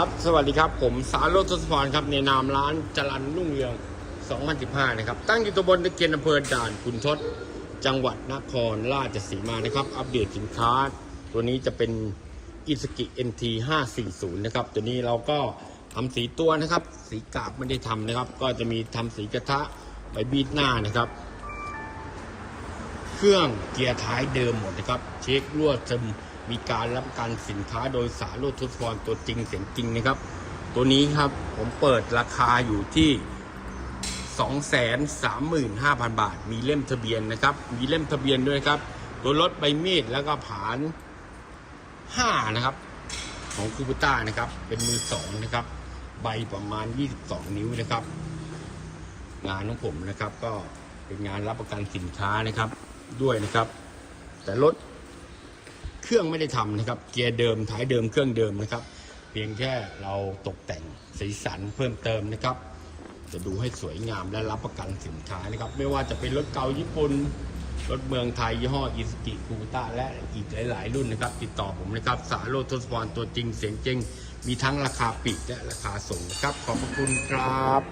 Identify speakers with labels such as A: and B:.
A: ครับ สวัสดีครับ ผมสารโรจทศพรครับ ในนามร้านจรันรุ่งเรือง 2015 นะครับ ตั้งอยู่ตำบลตะเกียนอำเภอด่านขุนทดจังหวัดนครราชสีมา นะครับ อัปเดตสินค้า ตัวนี้จะเป็นอิสกิ NT 540 นะครับ ตัวนี้เราก็ทำสีตัวนะครับ สีกาบไม่ได้ทำนะครับ ก็จะมีทำสีกระทะใบบีดหน้านะครับ เครื่องเกียร์ท้ายเดิมหมดนะครับ เช็ครั่วซึม มีการรับประกันสินค้าโดยสารรถทดสอบตัวจริงเสียงจริงนะครับ ตัวนี้ครับผมเปิดราคาอยู่ที่ 235,000 บาท มีเล่มทะเบียนนะครับ มีเล่มทะเบียนด้วยครับ ตัวรถใบมีดแล้วก็ผาน 5 นะครับ ของคูปต้านะครับ เป็นมือสองนะครับ ใบประมาณ 22 นิ้วนะครับ งานของผมนะครับก็เป็นงานรับประกันสินค้านะครับด้วยนะครับ แต่รถ เครื่องไม่ได้ทำนะครับ เกียร์เดิมท้ายเดิมเครื่องเดิมนะครับ เพียงแค่เราตกแต่งสีสันเพิ่มเติมนะครับ จะดูให้สวยงามและรับประกันสินค้านะครับ ไม่ว่าจะเป็นรถเก่าญี่ปุ่นรถเมืองไทยยี่ห้ออิสกิคูต้าและอีกหลาย ๆ รุ่นนะครับ ติดต่อผมนะครับ สาโรทศพรตัวจริงเสียงจริง มีทั้งราคาปลีกและราคาส่งนะครับ ขอบพระคุณครับ